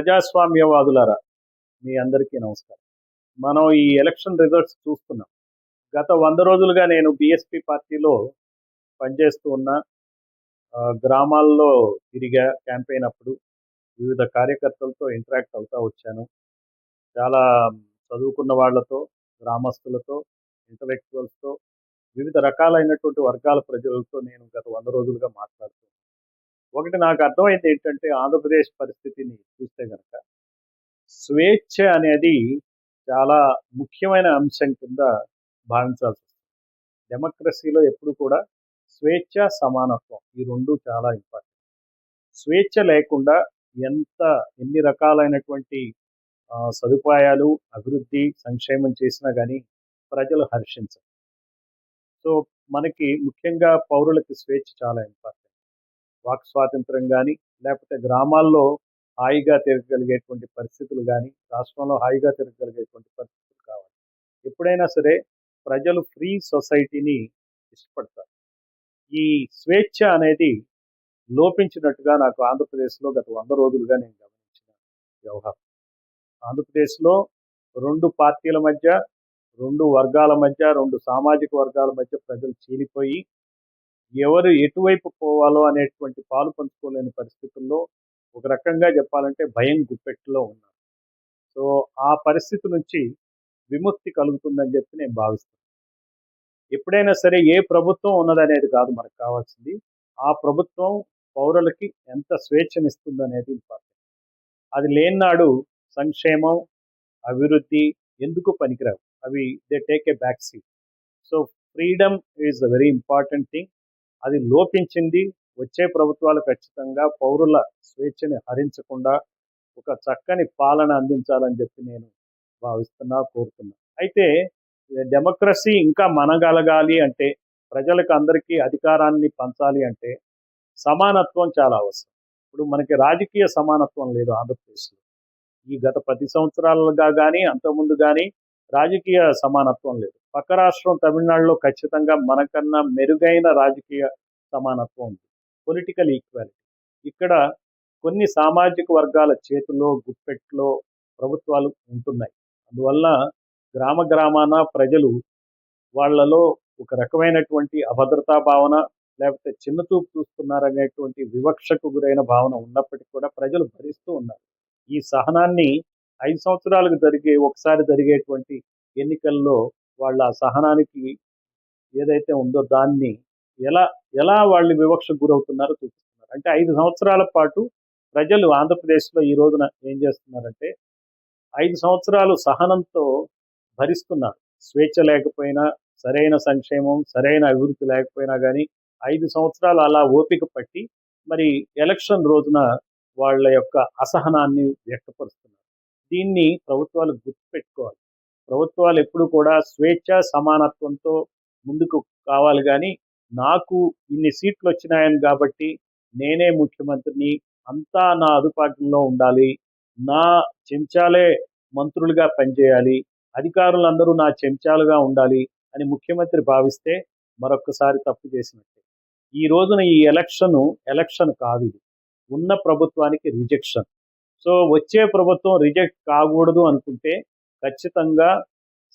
ప్రజాస్వామ్యవాదులారా మీ అందరికీ నమస్కారం. మనం ఈ ఎలక్షన్ రిజల్ట్స్ చూస్తున్నాం. గత వంద రోజులుగా నేను బీఎస్పీ పార్టీలో పనిచేస్తూ ఉన్న గ్రామాల్లో తిరిగా క్యాంపెయిన్ అప్పుడు వివిధ కార్యకర్తలతో ఇంటరాక్ట్ అవుతూ వచ్చాను. చాలా చదువుకున్న వాళ్ళతో గ్రామస్తులతో ఇంటలెక్చువల్స్తో వివిధ రకాలైనటువంటి వర్గాల ప్రజలతో నేను గత వంద రోజులుగా మాట్లాడుతున్నాను ఒకటి నాకు అర్థమైంది ఏంటంటే ఆంధ్రప్రదేశ్ పరిస్థితిని చూస్తే కనుక స్వేచ్ఛ అనేది చాలా ముఖ్యమైన అంశం కింద భావించాల్సి వస్తుంది. డెమోక్రసీలో ఎప్పుడు కూడా స్వేచ్ఛ సమానత్వం ఈ రెండు చాలా ఇంపార్టెంట్. స్వేచ్ఛ లేకుండా ఎంత ఎన్ని రకాలైనటువంటి సదుపాయాలు అభివృద్ధి సంక్షేమం చేసినా కానీ ప్రజలు హర్షించరు. సో మనకి ముఖ్యంగా పౌరులకి స్వేచ్ఛ చాలా ఇంపార్టెంట్. వాక్ స్వాతంత్రం కానీ లేకపోతే గ్రామాల్లో హాయిగా తిరగగలిగేటువంటి పరిస్థితులు కానీ రాష్ట్రంలో హాయిగా తిరగగలిగేటువంటి పరిస్థితులు కావాలి. ఎప్పుడైనా సరే ప్రజలు ఫ్రీ సొసైటీని ఇష్టపడతారు. ఈ స్వేచ్ఛ అనేది లోపించినట్టుగా నాకు ఆంధ్రప్రదేశ్లో గత వంద రోజులుగా నేను గమనించిన వ్యవహారం. ఆంధ్రప్రదేశ్లో రెండు పార్టీల మధ్య రెండు వర్గాల మధ్య రెండు సామాజిక వర్గాల మధ్య ప్రజలు చీలిపోయి ఎవరు ఎటువైపు పోవాలో అనేటువంటి పాలు పంచుకోలేని పరిస్థితుల్లో ఒక రకంగా చెప్పాలంటే భయం గుప్పెట్టులో ఉన్నారు సో ఆ పరిస్థితి నుంచి విముక్తి కలుగుతుందని చెప్పి నేను భావిస్తున్నాను ఎప్పుడైనా సరే ఏ ప్రభుత్వం ఉన్నదనేది కాదు మనకు కావాల్సింది. ఆ ప్రభుత్వం పౌరులకి ఎంత స్వేచ్ఛనిస్తుందనేది ఇంపార్టెంట్. అది లేనినాడు సంక్షేమం అభివృద్ధి ఎందుకు పనికిరావు? అవి they take a back seat. So freedom is a very important thing. అది లోపించింది. వచ్చే ప్రభుత్వాలు ఖచ్చితంగా పౌరుల స్వేచ్ఛని హరించకుండా ఒక చక్కని పాలన అందించాలని చెప్పి నేను భావిస్తున్నా కోరుతున్నా. అయితే డెమోక్రసీ ఇంకా మనగలగాలి అంటే ప్రజలకు అందరికీ అధికారాన్ని పంచాలి అంటే సమానత్వం చాలా అవసరం. ఇప్పుడు మనకి రాజకీయ సమానత్వం లేదు ఆంధ్రప్రదేశ్లో. ఈ గత పది సంవత్సరాలుగా కానీ అంతకుముందు కానీ రాజకీయ సమానత్వం లేదు. పక్క రాష్ట్రం తమిళనాడులో ఖచ్చితంగా మనకన్నా మెరుగైన రాజకీయ సమానత్వం ఉంది. పొలిటికల్ ఈక్వాలిటీ ఇక్కడ కొన్ని సామాజిక వర్గాల చేతిలో గుప్పెట్లో ప్రభుత్వాలు ఉంటున్నాయి. అందువల్ల గ్రామ గ్రామాన ప్రజలు వాళ్ళలో ఒక రకమైనటువంటి అభద్రతా భావన లేకపోతే చిన్న చూపు చూస్తున్నారనేటువంటి వివక్షకు గురైన భావన ఉన్నప్పటికీ కూడా ప్రజలు భరిస్తూ ఉన్నారు. ఈ సహనాన్ని ఐదు సంవత్సరాలకు జరిగే ఒకసారి జరిగేటువంటి ఎన్నికల్లో వాళ్ళ సహనానికి ఏదైతే ఉందో దాన్ని ఎలా ఎలా వాళ్ళు వివక్షకు గురవుతున్నారో చూపిస్తున్నారు. అంటే ఐదు సంవత్సరాల పాటు ప్రజలు ఆంధ్రప్రదేశ్లో ఈ రోజున ఏం చేస్తున్నారంటే ఐదు సంవత్సరాలు సహనంతో భరిస్తున్నారు. స్వేచ్ఛ లేకపోయినా సరైన సంక్షేమం సరైన అభివృద్ధి లేకపోయినా కానీ ఐదు సంవత్సరాలు అలా ఓపిక పట్టి మరి ఎలక్షన్ రోజున వాళ్ళ యొక్క అసహనాన్ని వ్యక్తపరుస్తున్నారు. దీన్ని ప్రభుత్వాలు గుర్తుపెట్టుకోవాలి. ప్రభుత్వాలు ఎప్పుడు కూడా స్వేచ్ఛ సమానత్వంతో ముందుకు కావాలి కానీ నాకు ఇన్ని సీట్లు వచ్చినాయని కాబట్టి నేనే ముఖ్యమంత్రిని అంతా నా అదుపాటంలో ఉండాలి నా చెంచాలే మంత్రులుగా పనిచేయాలి అధికారులందరూ నా చెంచాలుగా ఉండాలి అని ముఖ్యమంత్రి భావిస్తే మరొక్కసారి తప్పు చేసినట్టే. ఈ రోజున ఈ ఎలక్షన్ ఎలక్షన్ కాదు ఇది. ఉన్న ప్రభుత్వానికి రిజెక్షన్. సో వచ్చే ప్రభుత్వం రిజెక్ట్ కాకూడదు అనుకుంటే ఖచ్చితంగా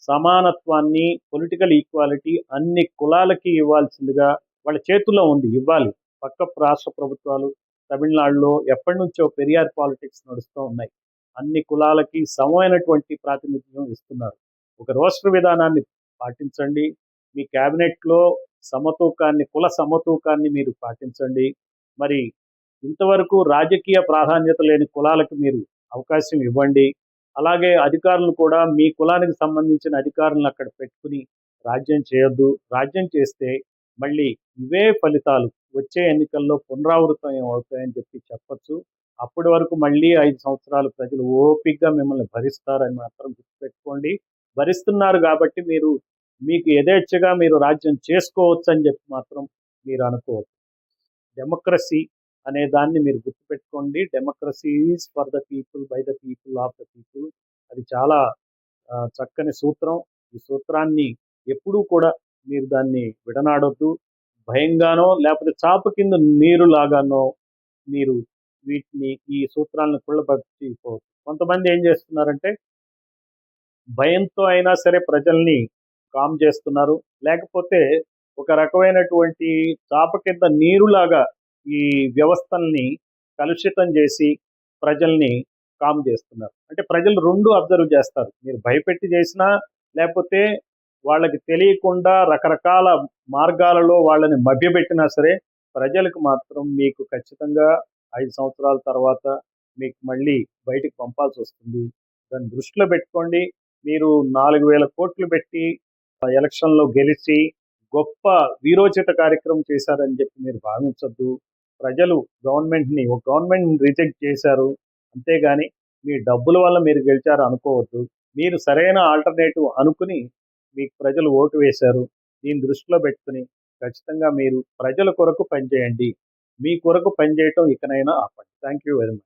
సమానత్వాన్ని పొలిటికల్ ఈక్వాలిటీ అన్ని కులాలకి ఇవ్వాల్సిందిగా వాళ్ళ చేతుల్లో ఉంది ఇవ్వాలి. పక్క రాష్ట్ర ప్రభుత్వాలు తమిళనాడులో ఎప్పటి నుంచో పెరియార్ పాలిటిక్స్ నడుస్తూ ఉన్నాయి. అన్ని కులాలకి సమమైనటువంటి ప్రాతినిధ్యం ఇస్తున్నారు. ఒక రోస్టర్ విధానాన్ని పాటించండి. మీ క్యాబినెట్లో సమతూకాన్ని కుల సమతూకాన్ని మీరు పాటించండి. మరి ఇంతవరకు రాజకీయ ప్రాధాన్యత లేని కులాలకు మీరు అవకాశం ఇవ్వండి. అలాగే అధికారులు కూడా మీ కులానికి సంబంధించిన అధికారులను అక్కడ పెట్టుకుని రాజ్యం చేయొద్దు. రాజ్యం చేస్తే మళ్ళీ ఇవే ఫలితాలు. వచ్చే ఎన్నికల్లో పునరావృతం అవుతాయని చెప్పి చెప్పచ్చు. అప్పటి వరకు మళ్ళీ ఐదు సంవత్సరాలు ప్రజలు ఓపికగా మిమ్మల్ని భరిస్తారని మాత్రం గుర్తుపెట్టుకోండి. భరిస్తున్నారు కాబట్టి మీరు మీకు యథేచ్ఛగా మీరు రాజ్యం చేసుకోవచ్చు అని చెప్పి మాత్రం మీరు అనుకోవచ్చు డెమోక్రసీ అనే దాన్ని మీరు గుర్తుపెట్టుకోండి. Democracy is for the people by the people of the people అది చాలా చక్కని సూత్రం. ఈ సూత్రాన్ని ఎప్పుడూ కూడా మీరు దాన్ని విడనాడొద్దు. భయంగానో లేకపోతే చాప కింద నీరు లాగానో మీరు వీటిని ఈ సూత్రాలను కుళ్ళపరిచిపోవచ్చు కొంతమంది ఏం చేస్తున్నారంటే భయంతో అయినా సరే ప్రజల్ని కామ్ చేస్తున్నారు. లేకపోతే ఒక రకమైనటువంటి చాప కింద నీరులాగా ఈ వ్యవస్థల్ని కలుషితం చేసి ప్రజల్ని కామ్ చేస్తున్నారు. అంటే ప్రజలు రెండు అబ్జర్వ్ చేస్తారు. మీరు భయపెట్టి చేసినా లేకపోతే వాళ్ళకి తెలియకుండా రకరకాల మార్గాలలో వాళ్ళని మభ్యపెట్టినా సరే ప్రజలకు మాత్రం మీకు ఖచ్చితంగా ఐదు సంవత్సరాల తర్వాత మీకు మళ్ళీ బయటికి పంపాల్సి వస్తుంది. దాన్ని దృష్టిలో పెట్టుకోండి. మీరు నాలుగు వేల కోట్లు పెట్టి ఎలక్షన్లో గెలిచి గొప్ప వీరోచిత కార్యక్రమం చేశారని చెప్పి మీరు భావించొద్దు. ప్రజలు గవర్నమెంట్ని ఒక గవర్నమెంట్ని రిజెక్ట్ చేశారు అంతేగాని మీ డబ్బుల వల్ల మీరు గెలిచారు అనుకోవద్దు. మీరు సరైన ఆల్టర్నేటివ్ అనుకుని మీకు ప్రజలు ఓటు వేశారు. దీన్ని దృష్టిలో పెట్టుకుని ఖచ్చితంగా మీరు ప్రజల కొరకు పనిచేయండి. మీ కొరకు పనిచేయటం ఇకనైనా ఆపండి. Thank you very much